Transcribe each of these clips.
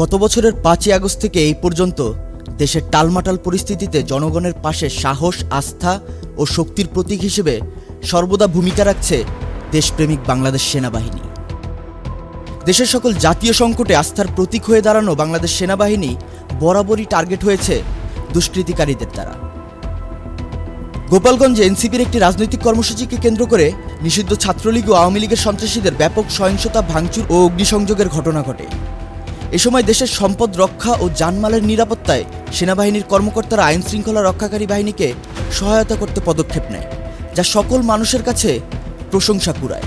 গত বছরের পাঁচই আগস্ট থেকে এই পর্যন্ত দেশের টালমাটাল পরিস্থিতিতে জনগণের পাশে সাহস, আস্থা ও শক্তির প্রতীক হিসেবে সর্বদা ভূমিকা রাখছে দেশপ্রেমিক বাংলাদেশ সেনাবাহিনী। দেশের সকল জাতীয় সংকটে আস্থার প্রতীক হয়ে দাঁড়ানো বাংলাদেশ সেনাবাহিনী বরাবরই টার্গেট হয়েছে দুষ্কৃতিকারীদের দ্বারা। গোপালগঞ্জে এনসিপির একটি রাজনৈতিক কর্মসূচিকে কেন্দ্র করে নিষিদ্ধ ছাত্রলীগ ও আওয়ামী লীগের সন্ত্রাসীদের ব্যাপক সহিংসতা, ভাঙচুর ও অগ্নিসংযোগের ঘটনা ঘটে। এ সময় দেশের সম্পদ রক্ষা ও জানমালের নিরাপত্তায় সেনাবাহিনীর কর্মকর্তারা আইন শৃঙ্খলা রক্ষাকারী বাহিনীকে সহায়তা করতে পদক্ষেপ নেয়, যা সকল মানুষের কাছে প্রশংসা কুড়ায়।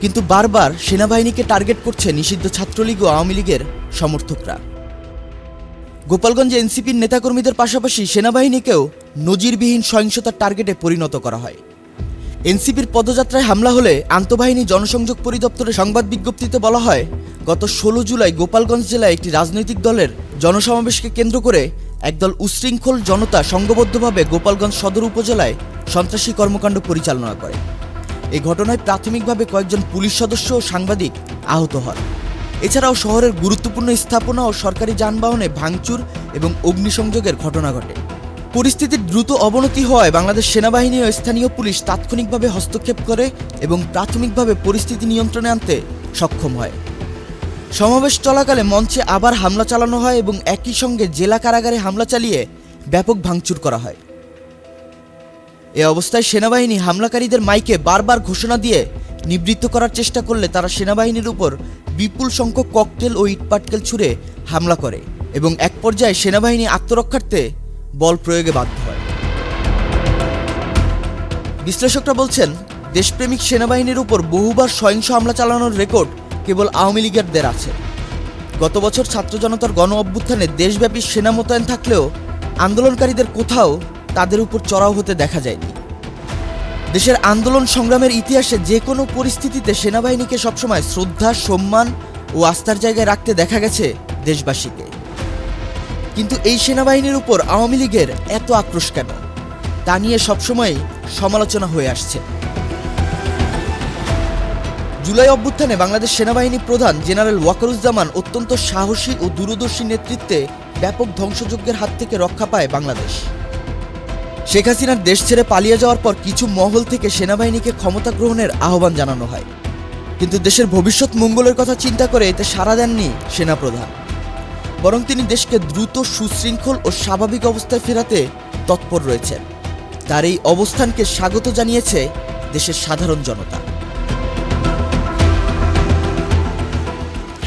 কিন্তু বারবার সেনাবাহিনীকে টার্গেট করছে নিষিদ্ধ ছাত্রলীগ ও আওয়ামী লীগের সমর্থকরা। গোপালগঞ্জে এনসিপির নেতাকর্মীদের পাশাপাশি সেনাবাহিনীকেও নজিরবিহীন সহিংসতার টার্গেটে পরিণত করা হয়। এনসিপির পদযাত্রায় হামলা হলে আন্তঃবাহিনী জনসংযোগ পরিদপ্তরের সংবাদ বিজ্ঞপ্তিতে বলা হয় গত ষোলো জুলাই গোপালগঞ্জ জেলায় একটি রাজনৈতিক দলের জনসমাবেশকে কেন্দ্র করে একদল উশৃঙ্খল জনতা সংঘবদ্ধভাবে গোপালগঞ্জ সদর উপজেলায় সন্ত্রাসী কর্মকাণ্ড পরিচালনা করে। এই ঘটনায় প্রাথমিকভাবে কয়েকজন পুলিশ সদস্য ও সাংবাদিক আহত হন। এছাড়াও শহরের গুরুত্বপূর্ণ স্থাপনা ও সরকারি যানবাহনে ভাঙচুর এবং অগ্নিসংযোগের ঘটনা ঘটে। পরিস্থিতির দ্রুত অবনতি হওয়ায় বাংলাদেশ সেনাবাহিনী ও স্থানীয় পুলিশ তাৎক্ষণিকভাবে হস্তক্ষেপ করে এবং প্রাথমিকভাবে পরিস্থিতি নিয়ন্ত্রণে আনতে সক্ষম হয়। সমাবেশ চলাকালে মঞ্চে আবার হামলা চালানো হয় এবং একই সঙ্গে জেলা কারাগারে হামলা চালিয়ে ব্যাপক ভাঙচুর করা হয়। এ অবস্থায় সেনাবাহিনী হামলাকারীদের মাইকে বারবার ঘোষণা দিয়ে নিবৃত্ত করার চেষ্টা করলে তারা সেনাবাহিনীর উপর বিপুল সংখ্যক ককটেল ও ইটপাটকেল ছুড়ে হামলা করে এবং এক পর্যায়ে সেনাবাহিনী আত্মরক্ষার্থে বল প্রয়োগে বাধ্য হয়। বিশ্লেষকরা বলছেন, দেশপ্রেমিক সেনাবাহিনীর উপর বহুবার সহিংস হামলা চালানোর রেকর্ড কেবল আওয়ামী লীগেরদের আছে। গত বছর ছাত্র জনতার গণ অভ্যুত্থানে দেশব্যাপী সেনা মোতায়েন থাকলেও আন্দোলনকারীদের কোথাও তাদের উপর চড়াও হতে দেখা যায়নি। দেশের আন্দোলন সংগ্রামের ইতিহাসে যে কোনো পরিস্থিতিতে সেনাবাহিনীকে সবসময় শ্রদ্ধা, সম্মান ও আস্থার জায়গায় রাখতে দেখা গেছে দেশবাসীকে। কিন্তু এই সেনাবাহিনীর উপর আওয়ামী লীগের এত আক্রোশ কেন? তা নিয়ে সবসময় সমালোচনা হয়ে আসছে। জুলাই অভ্যুত্থানে বাংলাদেশ সেনাবাহিনী প্রধান জেনারেল ওয়াকারুজ্জামান অত্যন্ত সাহসী ও দূরদর্শী নেতৃত্বে ব্যাপক ধ্বংসযজ্ঞের হাত থেকে রক্ষা পায় বাংলাদেশ। শেখ হাসিনার দেশ ছেড়ে পালিয়ে যাওয়ার পর কিছু মহল থেকে সেনাবাহিনীকে ক্ষমতা গ্রহণের আহ্বান জানানো হয়। কিন্তু দেশের ভবিষ্যৎ মঙ্গলের কথা চিন্তা করে এতে সাড়া দেননি সেনাপ্রধান। বরং তিনি দেশকে দ্রুত, সুশৃঙ্খল ও স্বাভাবিক অবস্থায় ফেরাতে তৎপর রয়েছেন। তার এই অবস্থানকে স্বাগত জানিয়েছে দেশের সাধারণ জনতা।